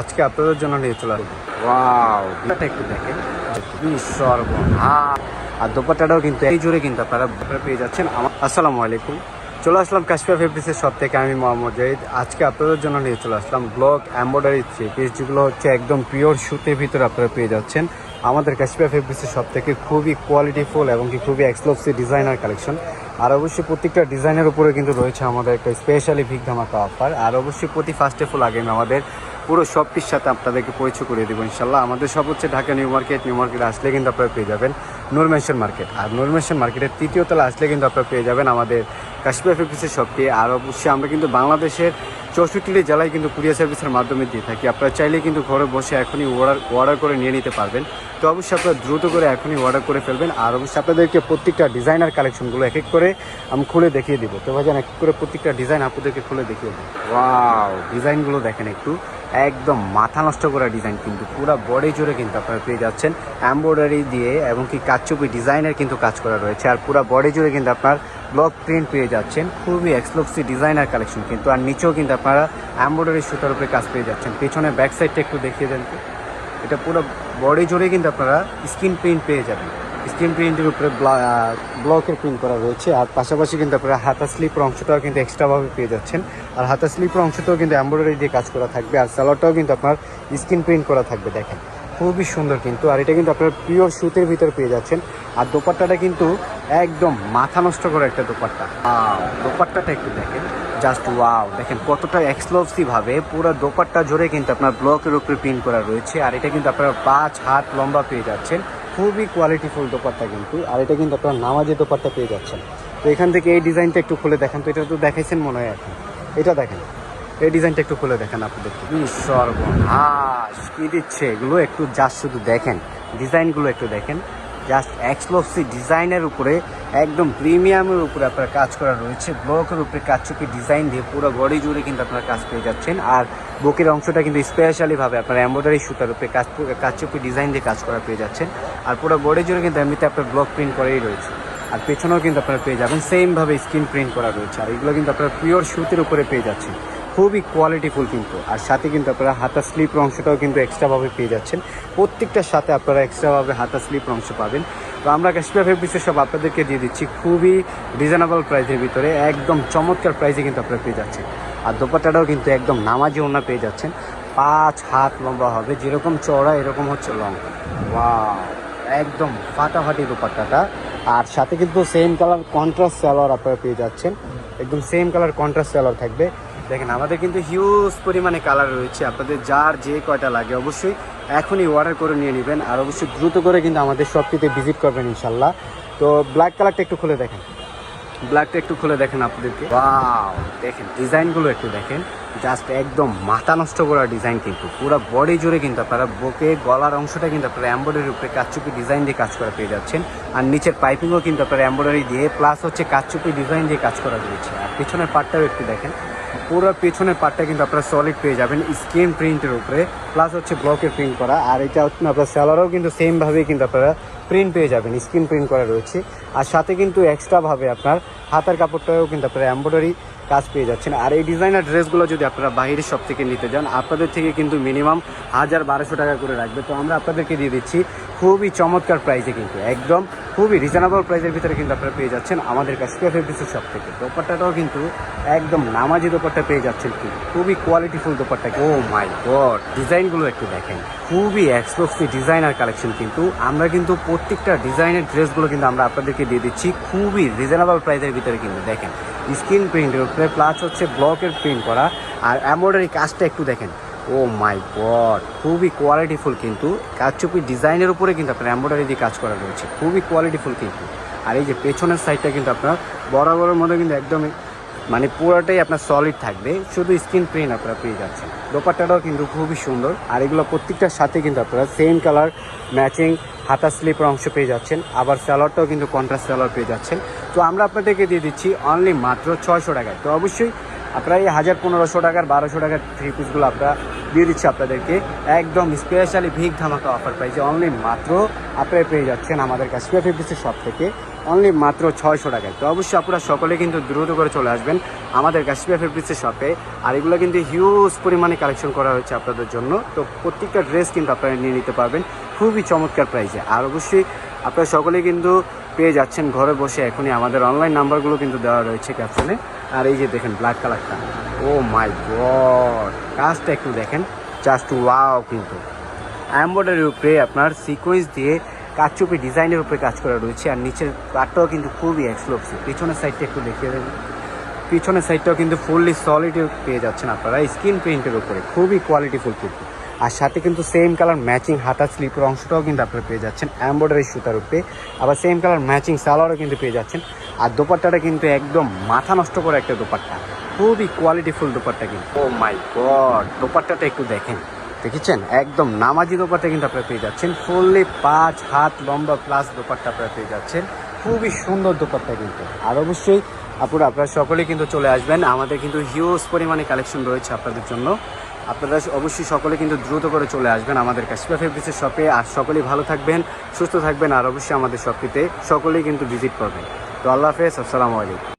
আজকে আপনাদের জন্য নিয়ে চলে আসব। ওয়াও এটা একটু দেখেন। কি সর্বনাশ আর দোপাট্টাটাও কিন্তু এই জোরে কিন্তু আপনারা পেয়ে যাচ্ছেন। আমার আসসালামু আলাইকুম। চলে আসলাম কাশ্মীর ফেব্রিক্সের শপ থেকে আমি মোহাম্মদ জাহিদ। আজকে আপনাদের জন্য নিয়ে চলে আসলাম ব্লক এম্বয়ডারি থ্রি পিস যেগুলো হচ্ছে একদম পিওর সুতির ভিতরে আপনারা পেয়ে যাচ্ছেন। আমাদের কাশ্মীর ফেব্রিক্সের শপ থেকে খুবই কোয়ালিটিফুল এবং কি খুবই এক্সক্লুসিভ ডিজাইনার কালেকশন আর অবশ্যই প্রত্যেকটা ডিজাইনের উপরে কিন্তু রয়েছে আমাদের একটা স্পেশালি ভিক ধামাকা অফার আর অবশ্যই প্রতি ফার্স্টে ফুল আগে আমি আমাদের পুরো শপটির সাথে আপনাদেরকে পরিচয় করে দেবো, ইনশাল্লাহ। আমাদের সব হচ্ছে Dhaka new market new market আসলে কিন্তু আপনারা পেয়ে যাবেন নূর মেনশন মার্কেট আর নূর মেনশন মার্কেটের তৃতীয় তলা আসলে কিন্তু আপনারা পেয়ে যাবেন আমাদের কাশ্মীর ফেব্রিক্সের শপটি আর অবশ্যই আমরা কিন্তু বাংলাদেশের চৌষট্টি জেলায় কিন্তু কুরিয়ার সার্ভিসের মাধ্যমে দিয়ে থাকি। আপনারা চাইলে কিন্তু ঘরে বসে এখনই অর্ডার অর্ডার করে নিয়ে নিতে পারবেন। তো অবশ্যই আপনারা দ্রুত করে এখনই অর্ডার করে ফেলবেন। আর অবশ্যই আপনাদেরকে প্রত্যেকটা ডিজাইনার কালেকশনগুলো এক এক করে আমি খুলে দেখিয়ে দিব। তো ভাইজান, এক এক করে প্রত্যেকটা ডিজাইন আপনাদেরকে খুলে দেখিয়ে দিই। ওয়াও ডিজাইনগুলো দেখেন একটু। একদম মাথা নষ্ট করা ডিজাইন কিন্তু পুরো বডি জুড়ে কিন্তু আপনারা পেয়ে যাচ্ছেন। এমব্রয়ডারি দিয়ে এবং কি কাচুপি ডিজাইনের কিন্তু কাজ করা রয়েছে। আর পুরো বডি জুড়ে কিন্তু আপনার ব্লক প্রিন্ট পেয়ে যাচ্ছেন। খুবই এক্সক্লুসিভ ডিজাইনার কালেকশন কিন্তু। আর নিচেও কিন্তু আপনারা এমব্রয়ডারি সুতার উপরে কাজ পেয়ে যাচ্ছেন। পেছনে ব্যাক সাইডটা একটু দেখিয়ে দেন এটা পুরো বডি জুড়ে কিন্তু আপনারা স্ক্রিন প্রিন্ট পেয়ে যাবেন। স্ক্রিন প্রিন্টের উপরে ব্লকের প্রিন্ট করা রয়েছে। আর পাশাপাশি কিন্তু আপনারা হাতা স্লিপের অংশটাও কিন্তু এক্সট্রাভাবে পেয়ে যাচ্ছেন। আর হাতা স্লিপের অংশটাও কিন্তু এমব্রয়ডারি দিয়ে কাজ করা থাকবে। আর সালোয়ারটাও কিন্তু আপনার স্ক্রিন প্রিন্ট করা থাকবে, দেখেন। খুবই সুন্দর কিন্তু। আর এটা কিন্তু আপনার পিওর সুতের ভিতর পেয়ে যাচ্ছেন। আর দোপাট্টাটা কিন্তু একদম মাথা নষ্ট করা একটা দোপাট্টা। দোপাট্টাটা একটু দেখেন। জাস্ট ওয়াও দেখেন কতটা এক্সক্লুসিভ ভাবে পুরো দোপাট্টা জোরে কিন্তু আপনার ব্লকের উপরে প্রিন্ট করা রয়েছে। আর এটা কিন্তু আপনারা পাঁচ হাত লম্বা পেয়ে যাচ্ছেন। খুবই কোয়ালিটিফুল দোপাট্টা কিন্তু, আর এটা কিন্তু আপনারা নামাজি দোপাট্টা পেয়ে যাচ্ছেন। তো এখান থেকে এই ডিজাইনটা একটু খুলে দেখেন তো, এটা তো দেখাইছেন মনে হয় এখন। এটা দেখেন, এই ডিজাইনটা একটু খুলে দেখেন আপনাদেরকে। কি সর্বনাশ, কি দিচ্ছে এগুলো? একটু জাস্ট শুধু দেখেন, ডিজাইনগুলো একটু দেখেন। জাস্ট এক্সক্লুসিভ ডিজাইনের উপরে, একদম প্রিমিয়ামের উপরে আপনার কাজ করা রয়েছে। ব্লকের উপরে কাজচুপি ডিজাইন দিয়ে পুরো বডি জুড়ে কিন্তু আপনারা কাজ পেয়ে যাচ্ছেন। আর বুকের অংশটা কিন্তু স্পেশালিভাবে আপনার এম্ব্রয়ডারি সুতার উপরে কাজ কাজচুপি ডিজাইন দিয়ে কাজ করা পেয়ে যাচ্ছেন। আর পুরো বডি জুড়ে কিন্তু এমনিতে আপনার ব্লক প্রিন্ট করেই রয়েছে। আর পেছনেও কিন্তু আপনারা পেয়ে যাবেন সেমভাবে স্ক্রিন প্রিন্ট করা রয়েছে। আর এগুলো কিন্তু আপনারা পিওর সুতির উপরে পেয়ে যাচ্ছেন। খুবই কোয়ালিটিফুল কিন্তু। আর সাথে কিন্তু আপনারা হাতা স্লিপের অংশটাও কিন্তু এক্সট্রাভাবে পেয়ে যাচ্ছেন। প্রত্যেকটার সাথে আপনারা এক্সট্রাভাবে হাতা স্লিপের অংশ পাবেন। তো আমরা কাশ্মীর ফেব্রিক্সের সব আপনাদেরকে দিয়ে দিচ্ছি খুবই রিজনেবল প্রাইসের ভিতরে। একদম চমৎকার প্রাইসে কিন্তু আপনারা পেয়ে যাচ্ছেন। আর দোপাটাটাও কিন্তু একদম নামাজি ওনা পেয়ে যাচ্ছেন। পাঁচ হাত লম্বা হবে, যেরকম চওড়া, এরকম হচ্ছে লং ওয়াও একদম ফাটাফাটি দোপাট্টাটা আর সাথে কিন্তু সেম কালার কন্ট্রাস্ট সালোয়ার আপনারা পেয়ে যাচ্ছেন। একদম সেম কালার কন্ট্রাস্ট সালোয়ার থাকবে। দেখেন, আমাদের কিন্তু হিউজ পরিমাণে কালার রয়েছে। আপনাদের যার যে কয়টা লাগে অবশ্যই এখনই অর্ডার করে নিয়ে নেবেন। আর অবশ্যই দ্রুত করে কিন্তু আমাদের শপটিতে ভিজিট করবেন ইনশাল্লাহ তো ব্ল্যাক কালারটা একটু খুলে দেখেন। ব্ল্যাকটা একটু খুলে দেখেন আপনাদেরকে। ওয়াও, দেখেন, ডিজাইনগুলো একটু দেখেন। জাস্ট একদম মাথা নষ্ট করা ডিজাইন কিন্তু। পুরো বডি জুড়ে কিন্তু আপনারা বুকে, গলার অংশটা কিন্তু আপনারা এম্ব্রয়ডারির উপরে কাচচুপি ডিজাইন দিয়ে কাজ করা পেয়ে যাচ্ছেন। আর নিচের পাইপিংও কিন্তু আপনারা এম্ব্রয়ডারি দিয়ে, প্লাস হচ্ছে কাচচুপি ডিজাইন দিয়ে কাজ করা রয়েছে। আর পিছনের পার্টটাও একটু দেখেন। পুরো পেছনের পার্টটা কিন্তু আপনারা সলিড পেয়ে যাবেন স্ক্রিন প্রিন্টের উপরে, প্লাস হচ্ছে ব্লকে প্রিন্ট করা। আর এটা হচ্ছে আপনার স্যালারও কিন্তু সেমভাবেই কিন্তু আপনারা প্রিন্ট পেয়ে যাবেন, স্ক্রিন প্রিন্ট করা রয়েছে। আর সাথে কিন্তু এক্সট্রাভাবে আপনার হাতার কাপড়টাও কিন্তু আপনার এম্ব্রয়ডারি কাজ পেয়ে যাচ্ছেন। আর এই ডিজাইনার ড্রেসগুলো যদি আপনারা বাইরের সব থেকে নিতে যান, আপনাদের থেকে কিন্তু মিনিমাম হাজার বারোশো টাকা করে রাখবে। তো আমরা আপনাদেরকে দিয়ে দিচ্ছি খুবই চমৎকার প্রাইসে কিন্তু, একদম খুবই রিজনেবল প্রাইসের ভিতরে কিন্তু আপনারা পেয়ে যাচ্ছেন আমাদের কাশ্মীর ফেব্রিক্সের সব থেকে। দোপাট্টাটাও কিন্তু একদম নামাজি দোপাট্টা পেয়ে যাচ্ছেন কিন্তু, খুবই কোয়ালিটিফুল দোপাট্টা ও মাই গড ডিজাইনগুলো একটু দেখেন, খুবই এক্সক্লুসিভ ডিজাইনার কালেকশন কিন্তু। আমরা কিন্তু প্রত্যেকটা ডিজাইনের ড্রেসগুলো কিন্তু আমরা আপনাদেরকে দিয়ে দিচ্ছি। খুবই রিজনেবল প্রাইসের ভিতরে কিন্তু দেখেন স্ক্রিন প্রিন্টের উপরে প্লাস হচ্ছে ব্লকের প্রিন্ট করা। আর এমব্রয়ডারি কাজটা একটু দেখেন, ও মাই গড খুবই কোয়ালিটিফুল কিন্তু। কাজচুপি ডিজাইনের উপরে কিন্তু আপনার এমব্রয়ডারি দিয়ে কাজ করা রয়েছে, খুবই কোয়ালিটিফুল কিন্তু। আর এই যে পেছনের সাইডটা কিন্তু আপনার বরাবরের মধ্যে কিন্তু একদমই মানে পুরোটাই আপনার সলিড থাকবে। শুধু স্ক্রিন প্রিন্ট আপনারা পেয়ে যাচ্ছেন। দোপাট্টাটাও কিন্তু খুবই সুন্দর। আর এগুলো প্রত্যেকটার সাথে কিন্তু আপনারা সেম কালার ম্যাচিং হাতা স্লিপের অংশ পেয়ে যাচ্ছেন। আবার স্যালাডটাও কিন্তু কন্ট্রাস্ট স্যালাড পেয়ে যাচ্ছেন। তো আমরা আপনাদেরকে দিয়ে দিচ্ছি অনলি মাত্র ছয়শো টাকায়। তো অবশ্যই আপনারা এই হাজার পনেরোশো টাকার, বারোশো টাকার থ্রি পিসগুলো আপনারা দিয়ে দিচ্ছি আপনাদেরকে। একদম স্পেশালি ভিক ধামাকা অফার প্রাইসে অনলি মাত্র আপনারা পেয়ে যাচ্ছেন আমাদের কাশ্মীর ফেব্রিক্সের শপ থেকে। অনলি মাত্র ছয়শো টাকায়। তো অবশ্যই আপনারা সকলে কিন্তু দ্রুত করে চলে আসবেন আমাদের কাশ্মীর ফেব্রিক্সের শপে আর এগুলো কিন্তু হিউজ পরিমাণে কালেকশন করা হয়েছে আপনাদের জন্য। তো প্রত্যেকটা ড্রেস কিন্তু আপনারা নিয়ে নিতে পারবেন খুবই চমৎকার প্রাইসে আর অবশ্যই আপনারা সকলেই কিন্তু পেয়ে যাচ্ছেন ঘরে বসে এখনই। আমাদের অনলাইন নাম্বারগুলো কিন্তু দেওয়া রয়েছে ক্যাপশনে আর এই যে দেখেন ব্ল্যাক কালারটা ও মাই গড কাজটা একটু দেখেন। জাস্ট ওয়াও কিন্তু। এম্বয়ডারির উপরে আপনার সিকোয়েন্স দিয়ে কাচুপি ডিজাইনের উপরে কাজ করা রয়েছে, আর নিচের কাঠটাও কিন্তু খুবই এক্সক্লুসিভ পিছনের সাইডটা একটু দেখিয়ে দেবেন পিছনের সাইডটাও কিন্তু ফুললি সলিড পেয়ে যাচ্ছেন আপনারা স্কিন প্রিন্টের উপরে। খুবই কোয়ালিটিফুল কিন্তু। আর সাথে কিন্তু সেম কালার ম্যাচিং হাতা স্লিপের অংশটাও কিন্তু আপনারা পেয়ে যাচ্ছেন এম্বয়ডারি সুতার উপরে। আবার সেম কালার ম্যাচিং সালোয়ারও কিন্তু পেয়ে যাচ্ছেন। আর দোপাট্টাটা কিন্তু একদম মাথা নষ্ট করে একটা দোপাট্টা। খুবই কোয়ালিটিফুল দোপাট্টা কিন্তু। ও মাই গড দোপাট্টাটা একটু দেখেন। দেখেছেন? একদম নামাজি দোপাট্টা কিন্তু আপনারা পেয়ে যাচ্ছেন। ফুললি পাঁচ হাত লম্বা প্লাস দোপাট্টা আপনারা পেয়ে যাচ্ছেন। খুবই সুন্দর দোপাট্টা কিন্তু। আর অবশ্যই আপনারা আপনারা সকলেই কিন্তু চলে আসবেন। আমাদের কিন্তু হিউজ পরিমাণে কালেকশন রয়েছে আপনাদের জন্য। আপনারা অবশ্যই সকলে কিন্তু দ্রুত করে চলে আসবেন আমাদের কাশ্মীর ফেব্রিক্সের শপে আর সকলেই ভালো থাকবেন, সুস্থ থাকবেন। আর অবশ্যই আমাদের শপটিতে সকলেই কিন্তু ভিজিট করবেন। তো আল্লাহ হাফেজ, আসসালামু আলাইকুম।